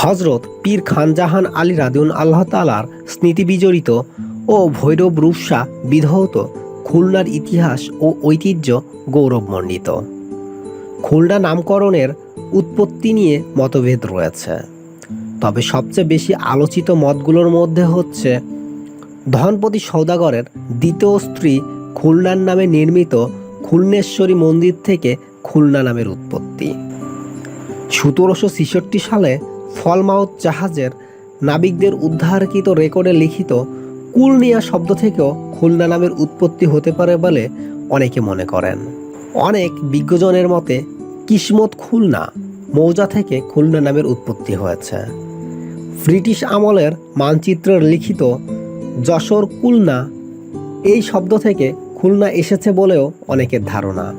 হজরত পীর খানজাহান আলী রাদিউন আল্লাহ তালার স্মৃতি বিজড়িত ও ভৈরব রূপসা বিধৌত খুলনার ইতিহাস ও ঐতিহ্য গৌরবমণ্ডিত। খুলনা নামকরণের উৎপত্তি নিয়ে মতভেদ রয়েছে। তবে সবচেয়ে বেশি আলোচিত মতগুলোর মধ্যে হচ্ছে, ধনপতি সৌদাগরের দ্বিতীয় স্ত্রী খুলনার নামে নির্মিত খুলনেশ্বরী মন্দির থেকে খুলনা নামের উৎপত্তি। সতেরোশো ছেষট্টি সালে ফলমাউথ জাহাজের নাবিকদের উদ্ধারকৃত রেকর্ডে লিখিত কুলনিয়া শব্দ থেকেও খুলনা নামের উৎপত্তি হতে পারে বলে অনেকে মনে করেন। অনেক বিজ্ঞজনের মতে কিসমত খুলনা মৌজা থেকে খুলনা নামের উৎপত্তি হয়েছে। ব্রিটিশ আমলের মানচিত্রের লিখিত যশোর কুলনা এই শব্দ থেকে খুলনা এসেছে বলেও অনেকের ধারণা।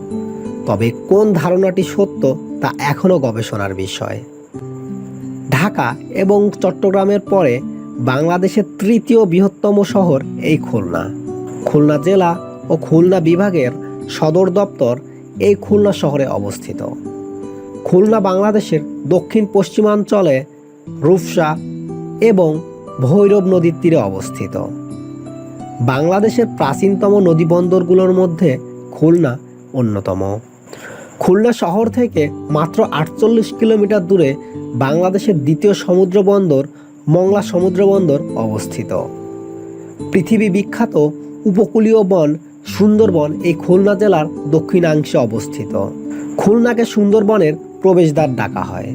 তবে কোন ধারণাটি সত্য তা এখনও গবেষণার বিষয়। ঢাকা এবং চট্টগ্রামের পরে বাংলাদেশের তৃতীয় বৃহত্তম শহর এই খুলনা। খুলনা জেলা ও খুলনা বিভাগের সদর দপ্তর এই খুলনা শহরে অবস্থিত। খুলনা বাংলাদেশের দক্ষিণ পশ্চিমাঞ্চলে রূপসা এবং ভৈরব নদীর তীরে অবস্থিত। বাংলাদেশের প্রাচীনতম নদীবন্দরগুলোর মধ্যে খুলনা অন্যতম। খুলনা শহর থেকে মাত্র আটচল্লিশ কিলোমিটার দূরে বাংলাদেশের দ্বিতীয় সমুদ্র বন্দর মংলা সমুদ্র বন্দর অবস্থিত। পৃথিবী বিখ্যাত উপকূলীয় বন সুন্দরবন এই খুলনা জেলার দক্ষিণাংশে অবস্থিত। খুলনাকে সুন্দরবনের প্রবেশদ্বার ডাকা হয়।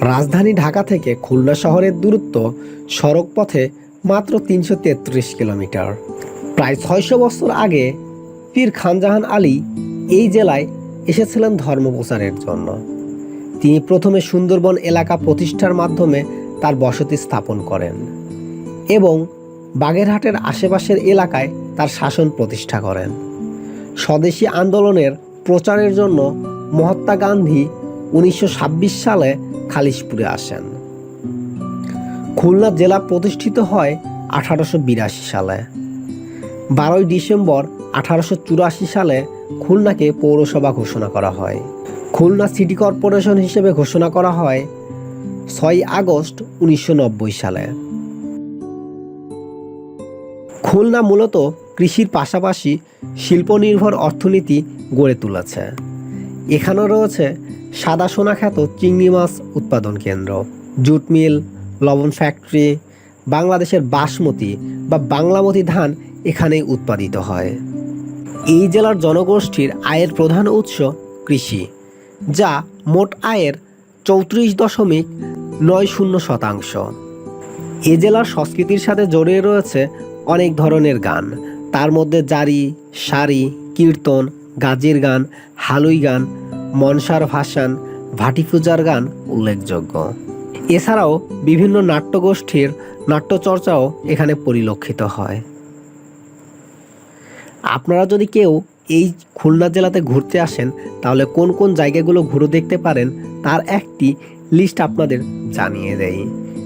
রাজধানী ঢাকা থেকে খুলনা শহরের দূরত্ব সড়ক পথে মাত্র তিনশো তেত্রিশ কিলোমিটার। প্রায় ছয়শো বছর আগে পীর খানজাহান আলী এই জেলায় এসেছিলেন ধর্ম প্রচারের জন্য। তিনি প্রথমে সুন্দরবন এলাকা প্রতিষ্ঠার মাধ্যমে তার বসতি স্থাপন করেন এবং বাগেরহাটের আশেপাশের এলাকায় তার শাসন প্রতিষ্ঠা করেন। স্বদেশী আন্দোলনের প্রচারের জন্য মহাত্মা গান্ধী উনিশশো ছাব্বিশ সালে খালিশপুরে আসেন। খুলনা জেলা প্রতিষ্ঠিত হয় আঠারোশো বিরাশি সালে। বারোই ডিসেম্বর আঠারোশো চুরাশি সালে খুলনাকে পৌরসভা ঘোষণা করা হয়। খুলনা সিটি কর্পোরেশন হিসেবে ঘোষণা করা হয় ছয় আগস্ট উনিশশো নব্বই সালে। খুলনা মূলত কৃষির পাশাপাশি শিল্পনির্ভর অর্থনীতি গড়ে তুলেছে। এখানেও রয়েছে সাদা সোনা খ্যাত চিংড়ি মাছ উৎপাদন কেন্দ্র, জুট মিল, লবণ ফ্যাক্টরি, বাংলাদেশের বাসমতি বা বাংলামতি ধান এখানেই উৎপাদিত হয়। এই জেলার জনগোষ্ঠীর আয়ের প্রধান উৎস কৃষি, যা মোট আয়ের চৌত্রিশ দশমিক নয় শূন্য শতাংশ। এ জেলার সংস্কৃতির সাথে জড়িয়ে রয়েছে অনেক ধরনের গান। তার মধ্যে জারি, সারি, কীর্তন, গাজের গান, হালুই গান, মনসার ভাসান ভাটিপূজার গান উল্লেখযোগ্য। এছাড়াও বিভিন্ন নাট্যগোষ্ঠীর নাট্যচর্চাও এখানে পরিলক্ষিত হয়। আপনারা যদি কেউ এই খুলনা জেলাতে ঘুরতে আসেন, তাহলে কোন কোন জায়গাগুলো ঘুরে দেখতে পারেন, তার একটি লিস্ট আপনাদের জানিয়ে দেয়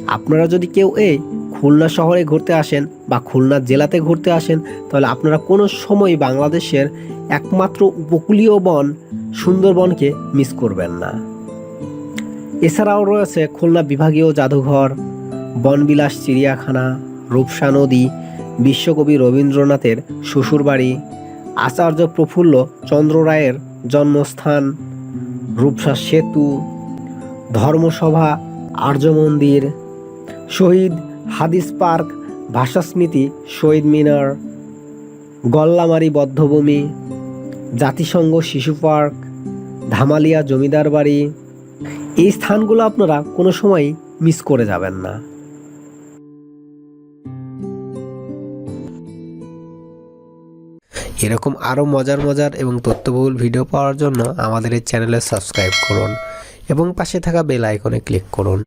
আপনারা যদি কেউ এই খুলনা শহরে ঘুরতে আসেন বা খুলনা জেলাতে ঘুরতে আসেন, তাহলে আপনারা কোনো সময় বাংলাদেশের একমাত্র উপকূলীয় বন সুন্দরবনকে মিস করবেন না। এছাড়াও রয়েছে খুলনা বিভাগীয় জাদুঘর, বনবিলাস চিড়িয়াখানা, রূপসা নদী বিশ্বকবি রবীন্দ্রনাথের শ্বশুরবাড়ি, আচার্য প্রফুল্ল চন্দ্র রায়ের জন্মস্থান, রূপসা সেতু, ধর্মসভা, আর্য মন্দির, শহীদ হাদিস পার্ক, ভাষাস্মৃতি শহীদ মিনার, গল্লামারি বদ্ধভূমি, জাতিসংঘ শিশু পার্ক, ধামালিয়া জমিদার বাড়ি। এই স্থানগুলো আপনারা কোনো সময় মিস করে যাবেন না। এরকম আরও মজার মজার এবং তথ্যবহুল ভিডিও পাওয়ার জন্য আমাদের এই চ্যানেলে সাবস্ক্রাইব করুন এবং পাশে থাকা বেল আইকনে ক্লিক করুন।